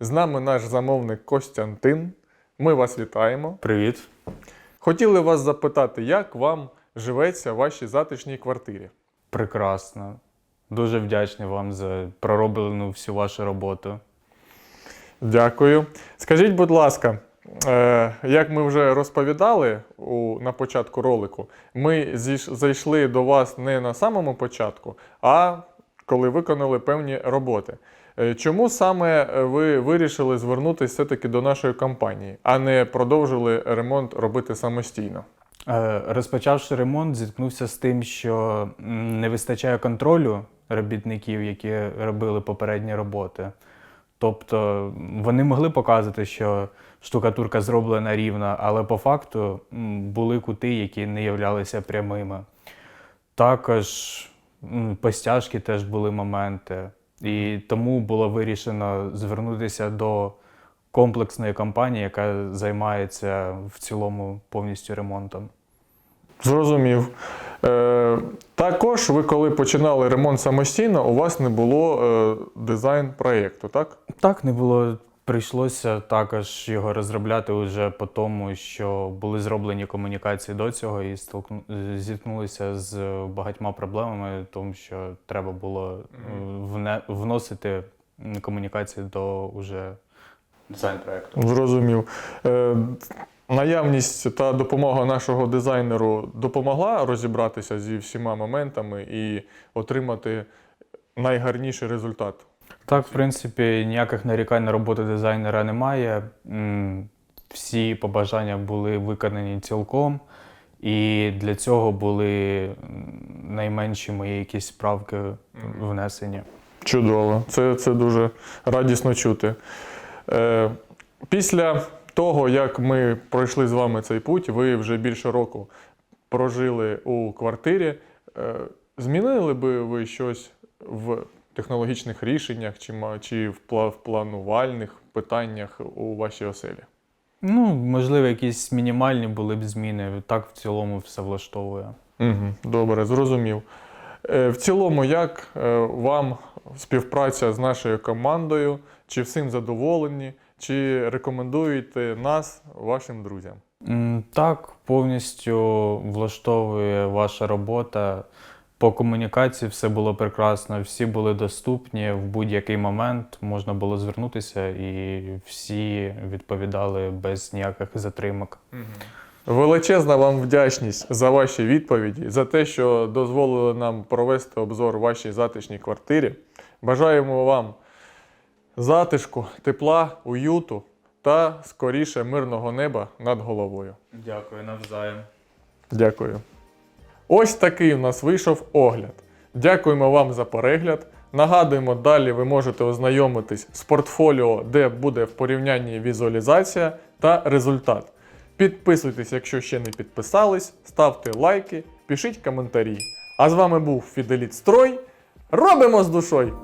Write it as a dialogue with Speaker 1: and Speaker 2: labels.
Speaker 1: З нами наш замовник Костянтин. Ми вас вітаємо.
Speaker 2: Привіт.
Speaker 1: Хотіли вас запитати, як вам живеться в вашій затишній квартирі?
Speaker 2: Прекрасно. Дуже вдячний вам за пророблену всю вашу роботу.
Speaker 1: Дякую. Скажіть, будь ласка, е, як ми вже розповідали у, на початку ролику, ми зійш- зайшли до вас не на самому початку, а коли виконали певні роботи. Е, Чому саме е, ви вирішили звернутися все-таки до нашої компанії, а не продовжили ремонт робити самостійно?
Speaker 2: Е, Розпочавши ремонт, зіткнувся з тим, що не вистачає контролю робітників, які робили попередні роботи. Тобто вони могли показати, що штукатурка зроблена рівно, але по факту були кути, які не являлися прямими. Також м, по стяжки теж були моменти. І тому було вирішено звернутися до комплексної компанії, яка займається в цілому повністю ремонтом.
Speaker 1: Зрозумів. Е, також ви, коли починали ремонт самостійно, у вас не було е, дизайн проєкту, так?
Speaker 2: Так, не було. Прийшлося також його розробляти вже по тому, що були зроблені комунікації до цього і столкну... зіткнулися з багатьма проблемами, тому що треба було е, вне... вносити комунікації до уже дизайн проєкту.
Speaker 1: Зрозумів. Е, наявність та допомога нашого дизайнеру допомогла розібратися зі всіма моментами і отримати найгарніший результат.
Speaker 2: Так, в принципі, ніяких нарікань на роботу дизайнера немає. Всі побажання були виконані цілком, і для цього були найменші мої якісь правки внесені.
Speaker 1: Чудово, це, це дуже радісно чути. Е, після того, як ми пройшли з вами цей путь, ви вже більше року прожили у квартирі. Е, змінили би ви щось в технологічних рішеннях чи, чи в планувальних питаннях у вашій оселі?
Speaker 2: Ну, можливо, якісь мінімальні були б зміни. Так в цілому все влаштовує.
Speaker 1: Угу, добре, зрозумів. Е, В цілому, як е, вам співпраця з нашою командою? Чи всім задоволені? Чи рекомендуєте нас вашим друзям?
Speaker 2: Так, повністю влаштовує ваша робота. По комунікації все було прекрасно, всі були доступні в будь-який момент. Можна було звернутися, і всі відповідали без ніяких затримок.
Speaker 1: Величезна вам вдячність за ваші відповіді, за те, що дозволили нам провести обзор вашій затишній квартирі. Бажаємо вам затишку, тепла, уюту та скоріше мирного неба над головою.
Speaker 2: Дякую навзаєм.
Speaker 1: Дякую. Ось такий у нас вийшов огляд. Дякуємо вам за перегляд. Нагадуємо, далі ви можете ознайомитись з портфоліо, де буде в порівнянні візуалізація та результат. Підписуйтесь, якщо ще не підписались, ставте лайки, пишіть коментарі. А з вами був Фіделіт Строй. Робимо з душою!